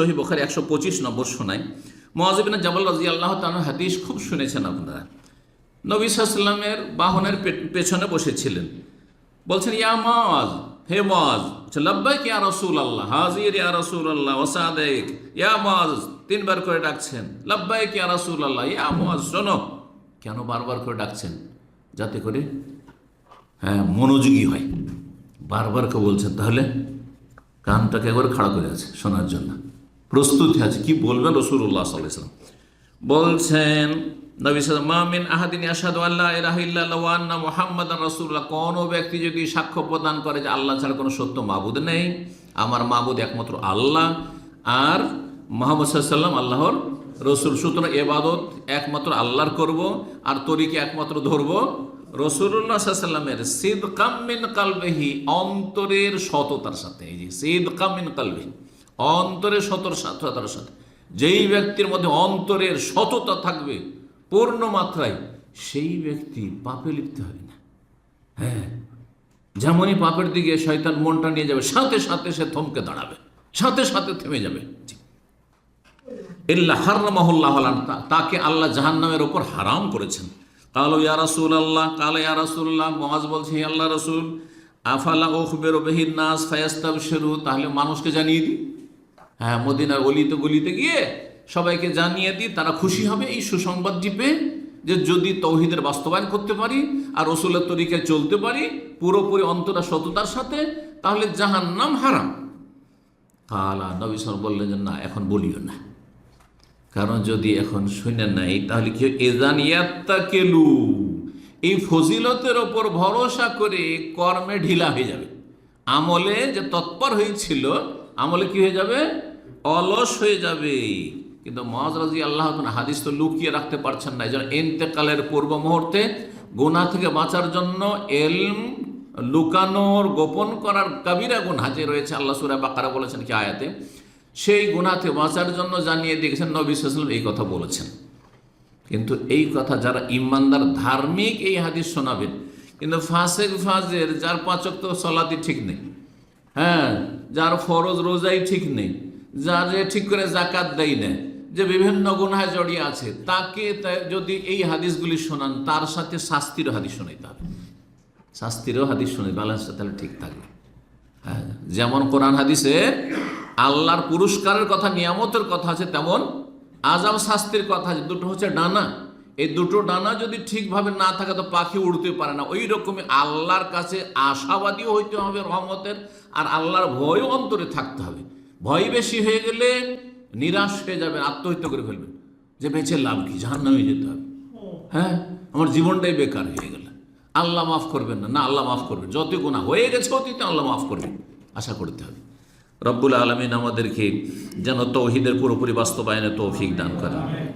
সহি বখারি একশো পঁচিশ নম্বর শোনায় মহাজিবিনা জাবাল রাজি আল্লাহ তালার হাদিস খুব শুনেছেন আপনারা। নবী সাল্লামের বাহনের পেছনে বসেছিলেন। বলছেন, ইয়া মাজ হে মাজ লব্বাই ইয়া রসুল আল্লাহ হাজির ইয়া রসুল আল্লাহ ওসাদেক ইয়া মাজ তিনবার করে ডাকছেন লব্বাই ইয়া রসুল আল্লাহ ইয়া মাজ শোনো, কেন বারবার করে ডাকছেন? যাতে করে হ্যাঁ মনোযোগী হয়। বারবার কে বলছেন, তাহলে কানটাকে একবার খাড়া করে আছে শোনার জন্য। প্রস্তুতি আছে। কি বলবেন রসুল্লাহ সাল্লাম বলছেন নবী সাল্লাম, মা আহাদিন আশহাদু আল্লা ইলাহা ইল্লাল্লাহ ওয়া আন্না মুহাম্মাদান রাসূলুল্লাহ। কোন ব্যক্তি যদি সাক্ষ্য প্রদান করে যে আল্লাহ ছাড়া কোনো সত্য মাবুদ নেই আমার মাবুদ একমাত্র আল্লাহ আর মোহাম্মদ সাল্লাম আল্লাহর রসুল। সুতরাং এবাদত একমাত্র আল্লাহর করব আর তরিকে একমাত্র ধরবো রসুল্লাহ সাল্লামের সিদ কামিন কালবেহি অন্তরের সততার সাথে। এই যে সিদ কামিন কালবেহি। অন্তরের সতর সততার সাথে। যেই ব্যক্তির মধ্যে অন্তরের সততা থাকবে, পূর্ণ মাত্রায়, সেই ব্যক্তি পাপে লিপ্ত হবে না। হ্যাঁ যেমনই পাপের দিকে শয়তান মনটা নিয়ে যাবে, সাথে সাথে সে থমকে দাঁড়াবে, সাথে সাথে থেমে যাবে। ইল্লা হার্রামাহুল্লাহ তাকে আল্লাহ জাহান্নামের ওপর হারাম করেছেন। কালো ইয়া রাসূল আল্লাহ কালো ইয়া রাসূলুল্লাহ মহাজ বলছে আল্লাহ রাসূল, আফালা উখবিরু বিহিন নাস ফায়াস্তাবশিরু, তাহলে মানুষকে জানিয়ে দিই। হ্যাঁ মদিনার অলিতে গলিতে গিয়ে সবাইকে জানিয়ে দিই, তারা খুশি হবে এই সুসংবাদটি পেয়ে যে যদি তৌহিদের বাস্তবায়ন করতে পারি আর রসুলের তরিকায় চলতে পারি, পুরোপুরি অন্তরা সততার সাথে, তাহলে জাহান্নাম হারাম। কালা নবী সাল বললেন যে, না, এখন বলিও না। কারণ যদি এখন শুনে নাই, তাহলে কি? এজান ইয়াত্তা কেলু এই ফজিলতের ওপর ভরসা করে কর্মে ঢিলা হয়ে যাবে। আমলে যে তৎপর হয়েছিল আমলে কি হয়ে যাবে? অলস হয়ে যাবে। কিন্তু মহাজ রাজি আল্লাহ হাদিস তো লুকিয়ে রাখতে পারছেন না। এই এন্তেকালের পূর্ব মুহূর্তে গোনা থেকে বাঁচার জন্য এলম লুকানোর, গোপন করার কাবিরা গুণা যে রয়েছে, আল্লাহ সুরা বাকারা বলেছেন কি আয়াতে? সেই গুণাতে বাঁচার জন্য জানিয়ে দিয়েছেন নবী এই কথা বলেছেন। কিন্তু এই কথা যারা ইমানদার, ধার্মিক এই হাদিস শোনাবেন, কিন্তু ফাসেক ফাজের যার পাচক তো সলাতি ঠিক নেই। হ্যাঁ যার ফরজ রোজাই ঠিক নেই যা যে ঠিক করে জাকাত দেয় না, যে বিভিন্ন গুনায় জড়িয়ে আছে, তাকে যদি এই হাদিসগুলি শোনান, তার সাথে শাস্তির হাদিস শোনাইতে হবে শাস্তিরও হাদিস শুনে ব্যালেন্সটা তাহলে ঠিক থাকবে। হ্যাঁ যেমন কোরআন হাদিসে, আল্লাহর পুরস্কারের কথা, নিয়ামতের কথা আছে, তেমন আজাব শাস্তির কথা আছে, দুটো হচ্ছে ডানা। এই দুটো ডানা যদি ঠিকভাবে না থাকে তো পাখি উড়তে পারে না। ওই রকমই আল্লাহর কাছে আশাবাদীও হইতে হবে রহমতের, আর আল্লাহর ভয়ও অন্তরে থাকতে হবে। ভয় বেশি হয়ে গেলে নিরাশ হয়ে যাবেন, আত্মহত্যা করে ফেলবেন। যে বেঁচে লাভ কি? জাহান নামে যেতে হবে। হ্যাঁ? আমার জীবনটাই বেকার হয়ে গেল। আল্লাহ মাফ করবেন না। না, আল্লাহ মাফ করবেন। যত গুণা হয়ে গেছে অতীতে আল্লাহ মাফ করবেন। আশা করতে হবে। রব্বুল আলমিন আমাদেরকে যেন তৌহিদের পুরোপুরি বাস্তবায়নে তৌফিক দান করেন।